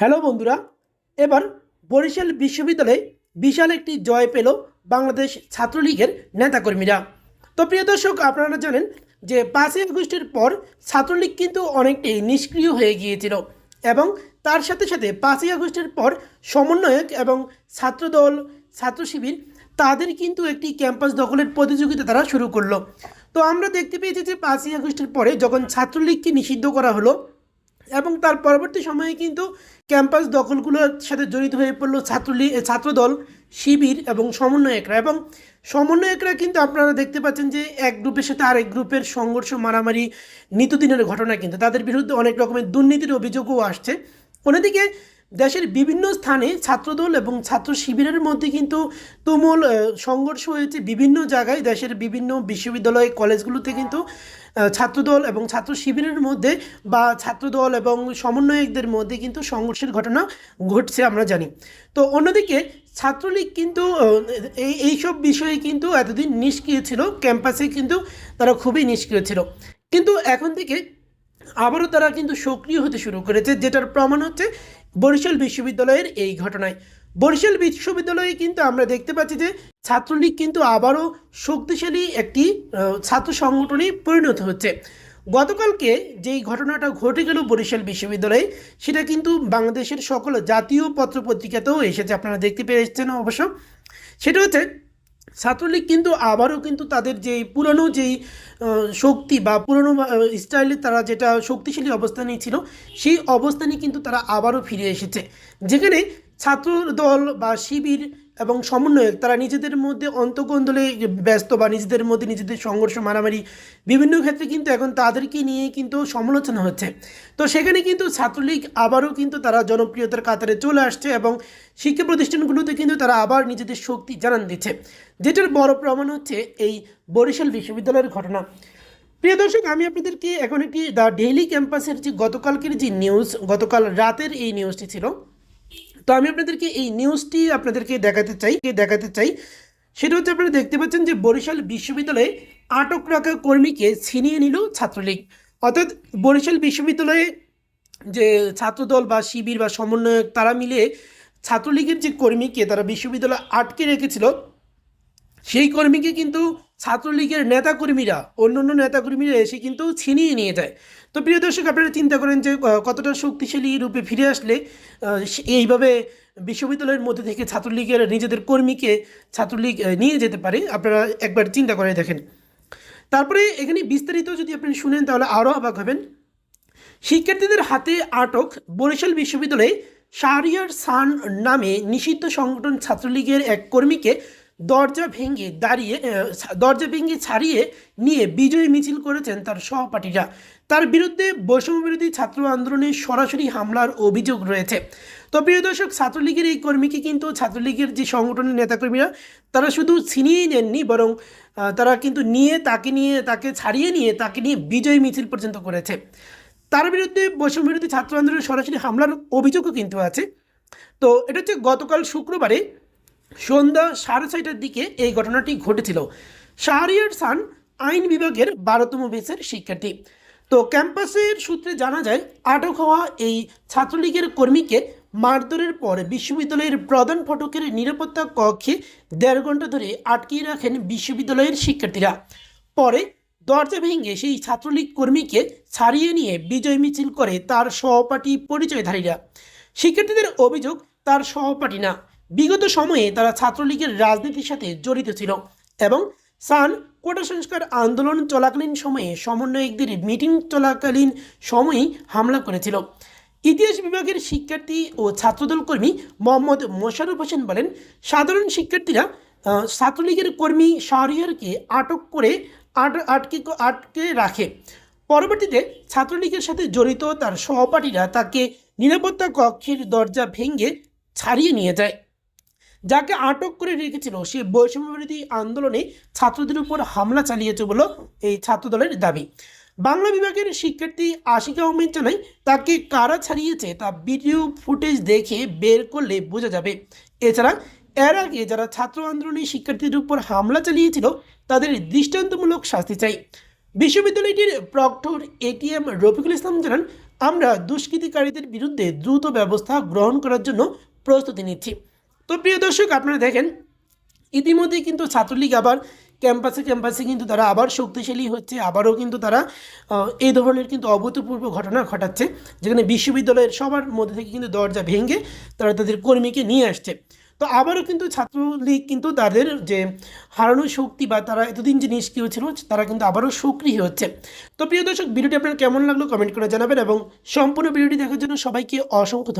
Hello বন্ধুরা, এবার বরিশাল বিশ্ববিদ্যালয়ে বিশাল একটি জয় পেল বাংলাদেশ ছাত্রলীগের নেতাকর্মীরা। তো প্রিয় দর্শক, আপনারা জানেন যে পাঁচই আগস্টের পর ছাত্রলীগ কিন্তু অনেকটাই নিষ্ক্রিয় হয়ে গিয়েছিল এবং তার সাথে সাথে পাঁচই আগস্টের পর সমন্বয়ক এবং ছাত্রদল ছাত্র শিবির তাদের কিন্তু একটি ক্যাম্পাস দখলের প্রতিযোগিতা তারা শুরু করল। তো আমরা দেখতে পেয়েছি যে পাঁচই আগস্টের পরে যখন ছাত্রলীগকে নিষিদ্ধ করা হলো এবং তার পরবর্তী সময়ে কিন্তু ক্যাম্পাস দখলগুলোর সাথে জড়িত হয়ে পড়ল ছাত্রলী ছাত্রদল, শিবির এবং সমন্বয়করা। এবং সমন্বয়করা কিন্তু আপনারা দেখতে পাচ্ছেন যে এক গ্রুপের সাথে আরেক গ্রুপের সংঘর্ষ, মারামারি, নিত্যদিনের ঘটনা কিন্তু তাদের বিরুদ্ধে অনেক রকমের দুর্নীতির অভিযোগও আসছে। অন্যদিকে দেশের বিভিন্ন স্থানে ছাত্রদল এবং ছাত্র শিবিরের মধ্যে কিন্তু তুমুল সংঘর্ষ হয়েছে বিভিন্ন জায়গায়। দেশের বিভিন্ন বিশ্ববিদ্যালয়, কলেজগুলোতে কিন্তু ছাত্রদল এবং ছাত্র শিবিরের মধ্যে বা ছাত্রদল এবং সমন্বয়কদের মধ্যে কিন্তু সংঘর্ষের ঘটনা ঘটছে আমরা জানি। তো অন্যদিকে ছাত্রলীগ কিন্তু এই এইসব বিষয়ে কিন্তু এতদিন নিষ্ক্রিয় ছিল। ক্যাম্পাসে কিন্তু তারা খুবই নিষ্ক্রিয় ছিল। কিন্তু এখন থেকে আবারও তারা কিন্তু সক্রিয় হতে শুরু করেছে, যেটার প্রমাণ হচ্ছে বরিশাল বিশ্ববিদ্যালয়ের এই ঘটনায়। বরিশাল বিশ্ববিদ্যালয়ে কিন্তু আমরা দেখতে পাচ্ছি যে ছাত্রলীগ কিন্তু আবারও শক্তিশালী একটি ছাত্র সংগঠনে পরিণত হচ্ছে। গতকালকে যেই ঘটনাটা ঘটে গেল বরিশাল বিশ্ববিদ্যালয়ে, সেটা কিন্তু বাংলাদেশের সকল জাতীয় পত্রপত্রিকাতেও এসেছে, আপনারা দেখতে পেয়েছেন অবশ্য। সেটা হচ্ছে ছাত্রলীগ কিন্তু আবারও কিন্তু তাদের যেই পুরনো যেই শক্তি বা পুরনো স্টাইলে তারা যেটা শক্তিশালী অবস্থানে ছিল, সেই অবস্থানে কিন্তু তারা আবারও ফিরে এসেছে। যেখানে ছাত্র দল বা শিবির এবং সমন্বয়ক, তারা নিজেদের মধ্যে অন্তকন্দলে ব্যস্ত বা নিজেদের মধ্যে নিজেদের সংঘর্ষ, মারামারি বিভিন্ন ক্ষেত্রে কিন্তু এখন তাদেরকে নিয়ে কিন্তু সমালোচনা হচ্ছে। তো সেখানে কিন্তু ছাত্রলীগ আবারও কিন্তু তারা জনপ্রিয়তার কাতারে চলে আসছে এবং শিক্ষা প্রতিষ্ঠানগুলোতে কিন্তু তারা আবার নিজেদের শক্তি জানান দিচ্ছে। যেটার বড় প্রমাণ হচ্ছে এই বরিশাল বিশ্ববিদ্যালয়ের ঘটনা। প্রিয় দর্শক, আমি আপনাদেরকে এখন একটি দ্য ডেইলি ক্যাম্পাসের যে গতকালকের যে নিউজ, গতকাল রাতের এই নিউজটি ছিল। তো আমি আপনাদেরকে এই নিউজটি আপনাদেরকে দেখাতে চাই দেখাতে চাই, সেটা হচ্ছে আপনারা দেখতে পাচ্ছেন যে বরিশাল বিশ্ববিদ্যালয়ে আটক রাখা কর্মীকে ছিনিয়ে নিল ছাত্রলীগ। অর্থাৎ বরিশাল বিশ্ববিদ্যালয়ে যে ছাত্রদল বা শিবির বা সমন্বয়ক তারা মিলে ছাত্রলীগের যে কর্মীকে তারা বিশ্ববিদ্যালয়ে আটকে রেখেছিল সেই কর্মীকে কিন্তু ছাত্রলীগের নেতাকর্মীরা অন্য অন্য নেতাকর্মীরা এসে কিন্তু ছিনিয়ে নিয়ে যায়। তো প্রিয় দর্শক, আপনারা চিন্তা করেন যে কতটা শক্তিশালী রূপে ফিরে আসলে এইভাবে বিশ্ববিদ্যালয়ের মধ্যে থেকে ছাত্রলীগের নিজেদের কর্মীকে ছাত্রলীগ নিয়ে যেতে পারে, আপনারা একবার চিন্তা করে দেখেন। তারপরে এখানে বিস্তারিত যদি আপনি শুনেন, তাহলে আরও অবাক হবেন। শিক্ষার্থীদের হাতে আটক বরিশাল বিশ্ববিদ্যালয়ে শাহরিয়ার সান নামে নিষিদ্ধ সংগঠন ছাত্রলীগের এক কর্মীকে দরজা ভেঙে দাঁড়িয়ে দরজা ভেঙে ছাড়িয়ে নিয়ে বিজয় মিছিল করেছেন তার সহপাঠীরা। তার বিরুদ্ধে বৈষম্যবিরোধী ছাত্র আন্দোলনে সরাসরি হামলার অভিযোগ রয়েছে। তো প্রিয় দর্শক, ছাত্রলীগের এই কর্মীকে কিন্তু, ছাত্রলীগের যে সংগঠনের নেতাকর্মীরা, তারা শুধু ছিনিয়েই নেননি, বরং তারা কিন্তু নিয়ে, তাকে নিয়ে, তাকে ছাড়িয়ে নিয়ে, তাকে নিয়ে বিজয় মিছিল পর্যন্ত করেছে। তার বিরুদ্ধে বৈষম্যবিরোধী ছাত্র আন্দোলনের সরাসরি হামলার অভিযোগও কিন্তু আছে। তো এটা হচ্ছে গতকাল শুক্রবারে সন্ধ্যা সাড়ে ছয়টার দিকে এই ঘটনাটি ঘটেছিল। শাহরিয়ার সান আইন বিভাগের বারোতম বেসের শিক্ষার্থী। তো ক্যাম্পাসের সূত্রে জানা যায়, আটক হওয়া এই ছাত্রলীগের কর্মীকে মারধরের পর বিশ্ববিদ্যালয়ের প্রধান ফটকের নিরাপত্তা কক্ষে দেড় ঘণ্টা ধরে আটকিয়ে রাখেন বিশ্ববিদ্যালয়ের শিক্ষার্থীরা। পরে দরজা ভেঙে সেই ছাত্রলীগ কর্মীকে ছাড়িয়ে নিয়ে বিজয় মিছিল করে তার সহপাঠী পরিচয়ধারীরা। শিক্ষার্থীদের অভিযোগ, তার সহপাঠী না। বিগত সময়ে তারা ছাত্রলীগের রাজনীতির সাথে জড়িত ছিল এবং সান কোটা সংস্কার আন্দোলন চলাকালীন সময়ে সমন্বয়কদের মিটিং চলাকালীন সময়েই হামলা করেছিল। ইতিহাস বিভাগের শিক্ষার্থী ও ছাত্রদল কর্মী মোহাম্মদ মোশাররফ হোসেন বলেন, সাধারণ শিক্ষার্থীরা ছাত্রলীগের কর্মী শাহরিয়ারকে আটক করে আট, আটকে আটকে রাখে। পরবর্তীতে ছাত্রলীগের সাথে জড়িত তার সহপাঠীরা তাকে নিরাপত্তা কক্ষের দরজা ভেঙে ছাড়িয়ে নিয়ে যায়। যাকে আটক করে রেখেছিল সে বৈষম্যবিরোধী আন্দোলনে ছাত্রদের উপর হামলা চালিয়েছে বলে এই ছাত্রদলের দাবি। বাংলা বিভাগের শিক্ষার্থী আশিকা আহমেদ জানায়, তাকে কারা ছাড়িয়েছে তা ভিডিও ফুটেজ দেখে বের করলে বোঝা যাবে। এছাড়া, এর আগে যারা ছাত্র আন্দোলনে শিক্ষার্থীদের উপর হামলা চালিয়েছিল, তাদের দৃষ্টান্তমূলক শাস্তি চাই। বিশ্ববিদ্যালয়টির প্রক্টর এটিএম রফিকুল ইসলাম জানান, আমরা দুষ্কৃতিকারীদের বিরুদ্ধে দ্রুত ব্যবস্থা গ্রহণ করার জন্য প্রস্তুতি নিচ্ছি। তো প্রিয় দর্শক, আপনারা দেখেন, ইতিমধ্যেই কিন্তু ছাত্রলীগ আবার ক্যাম্পাসে ক্যাম্পাসে কিন্তু তারা আবার শক্তিশালী হচ্ছে, আবারও কিন্তু তারা এই ধরনের কিন্তু অভূতপূর্ব ঘটনা ঘটাচ্ছে, যেখানে বিশ্ববিদ্যালয়ের সবার মধ্যে থেকে কিন্তু দরজা ভেঙে তারা তাদের কর্মীকে নিয়ে আসছে তো আবারও কিন্তু ছাত্রলীগ কিন্তু তাদের যে হারানো শক্তি বা তারা এতদিন যে নিষ্ক্রিয় ছিল, তারা কিন্তু আবারও সক্রিয় হচ্ছে তো প্রিয় দর্শক, ভিডিওটি আপনার কেমন লাগল কমেন্ট করে জানাবেন এবং সম্পূর্ণ ভিডিওটি দেখার জন্য সবাইকে অসংখ্য।